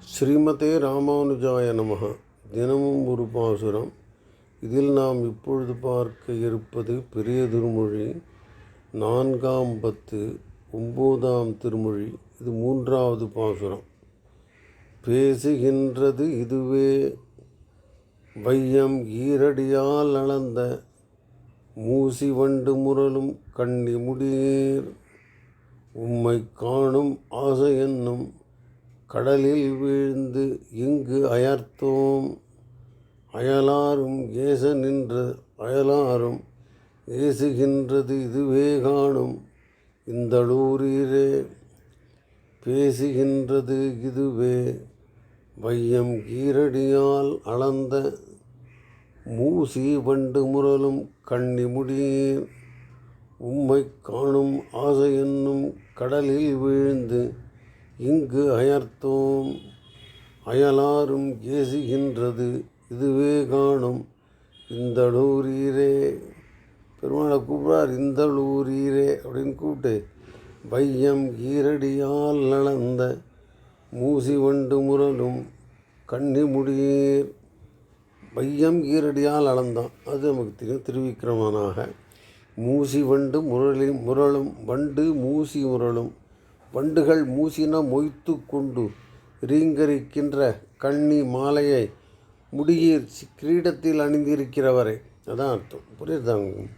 ஸ்ரீமதே ராமானுஜாய நமக. தினமும் ஒரு பாசுரம். இதில் நாம் இப்பொழுது பார்க்க இருப்பது பெரிய திருமொழி. நான்காம் பத்து ஒம்போதாம் திருமொழி. இது மூன்றாவது பாசுரம். பேசுகின்றது இதுவே. வையம் ஈரடியால் அளந்த மூசி வண்டு முரலும் கண்ணி முடியீர். உம்மை காணும் ஆசை என்னும் கடலில் வீழ்ந்து இங்கு அயர்த்தோம். அயலாரும் ஏச நின்ற அயலாரும் ஏசுகின்றது இதுவே காணும். இந்தளூரீரே பேசுகின்றது இதுவே. வையம் கீரடியால் அளந்த மூசி வண்டு முரலும் கண்ணிமுடியீர் உம்மை காணும் ஆசை என்னும் கடலில் வீழ்ந்து இங்கு அயர்த்தோம். அயலாரும் ஏசுகின்றது இதுவே காணும். இந்தளூரீரே பெருமாளை கூப்பிட்றார் இந்தளூரீரே அப்படின்னு கூப்பிட்டு வையம் ஈரடியால் நடந்த மூசி வண்டு முரலும் கண்ணி முடியீர். வையம் ஈரடியால் அளந்தான் அது நமக்கு தெரியும் திருவிக்கிரமனாக. மூசி வண்டு முரளி முரளும் வண்டு மூசி முரளும் வண்டுகள் மூசின மொய்த்து கொண்டு ரீங்கரிக்கின்ற கண்ணி மாலையை முடியீர் கிரீடத்தில் அணிந்திருக்கிறவரை. அதான் அர்த்தம். புரியுதாங்க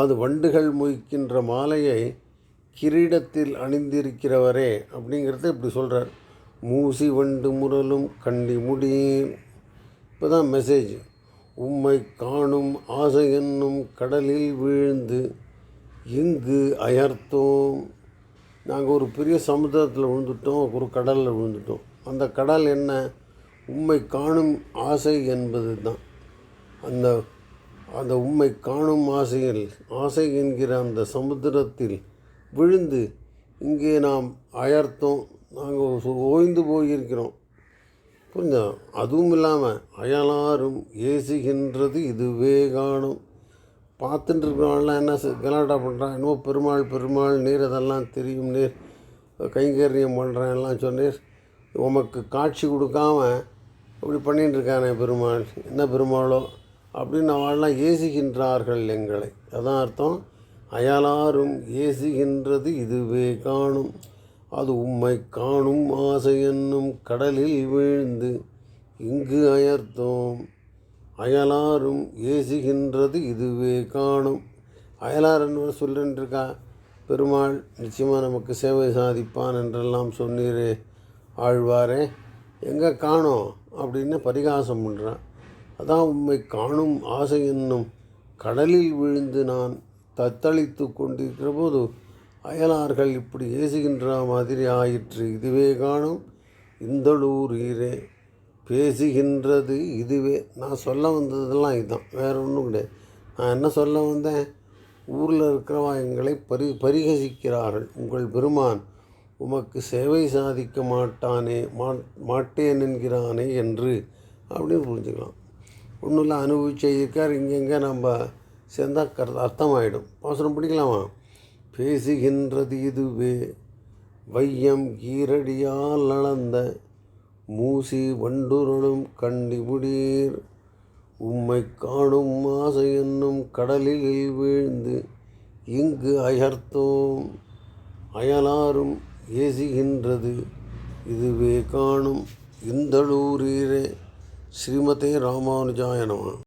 அது வண்டுகள் மொய்க்கின்ற மாலையை கிரீடத்தில் அணிந்திருக்கிறவரே அப்படிங்கிறத இப்படி சொல்கிறார் மூசி வண்டு முரலும் கண்டி முடியும் இப்போ தான் மெசேஜ் உம்மை காணும் ஆசை என்னும் கடலில் வீழ்ந்து இங்கு அயர்த்தோம். நாங்கள் ஒரு பெரிய சமுத்திரத்தில் விழுந்துட்டோம் ஒரு கடலில் விழுந்துட்டோம். அந்த கடல் என்ன? உண்மை காணும் ஆசை என்பது தான் அந்த அந்த உண்மை காணும் ஆசையில் ஆசை என்கிற அந்த சமுத்திரத்தில் விழுந்து இங்கே நாம் அயர்த்தோம். நாங்கள் ஓய்ந்து போயிருக்கிறோம். புரிஞ்சா அதுவும் இல்லாமல் அயலாரும் ஏசுகின்றது இதுவே காணும். பார்த்துட்டு இருக்கிறவங்களாம் என்ன கலாட்டா பண்ணுறான்? என்னமோ பெருமாள் பெருமாள் நீர் அதெல்லாம் தெரியும் நீர். கைங்கரியம் பண்ணுறேன் எல்லாம் சொன்னீர். உமக்கு காட்சி கொடுக்காம இப்படி பண்ணிகிட்டு இருக்கானே பெருமாள். என்ன பெருமாளோ? அப்படின்னு அவள்லாம் ஏசுகின்றார்கள் எங்களை. அதான் அர்த்தம். அயலாரும் ஏசுகின்றது இதுவே காணும். அது உம்மை காணும் ஆசை என்னும் கடலில் வீழ்ந்து இங்கு அயர்த்தோம். அயலாரும் ஏசுகின்றது இதுவே காணும். அயலார் என்ன சொல்லின்றிருக்கா பெருமாள் நிச்சயமாக நமக்கு சேவை சாதிப்பான் என்றெல்லாம் சொன்னீரே ஆழ்வாரே எங்கே காணோம்? அப்படின்னு பரிகாசம் பண்ணுறான் அதான் உண்மை காணும் ஆசை என்னும் கடலில் விழுந்து நான் தத்தளித்து கொண்டிருக்கிற போது அயலார்கள் இப்படி ஏசுகின்ற மாதிரி ஆயிற்று. இதுவே காணும். இந்தளூர் ஈரே. பேசுகின்றது இதுவே. நான் சொல்ல வந்ததெல்லாம் இதுதான். வேறு ஒன்றும் கிடையாது. நான் என்ன சொல்ல வந்தேன்? ஊரில் இருக்கிறவா எங்களை பரி பரிகசிக்கிறார்கள். உங்கள் பெருமான் உமக்கு சேவை சாதிக்க மாட்டானே மா மாட்டேன் என்கிறானே என்று அப்படின்னு புரிஞ்சுக்கலாம். ஒன்றும் இல்லை அனுபவிச்சு இருக்கார் இங்கெங்கே நம்ம சேர்ந்தால் கர் அர்த்தமாயிடும். அவசரம் பிடிக்கலாமா பேசுகின்றது இதுவே. வையம் ஈரடியால் அளந்த மூசி வண்டுருளும் கண்டிமுடீர் உம்மை காணும் ஆசை என்னும் கடலில் வீழ்ந்து இங்கு அயர்த்தோம். அயலாரும் ஏசுகின்றது இதுவே காணும் இந்தளூரீரே ஸ்ரீமதே ராமானுஜாயனமா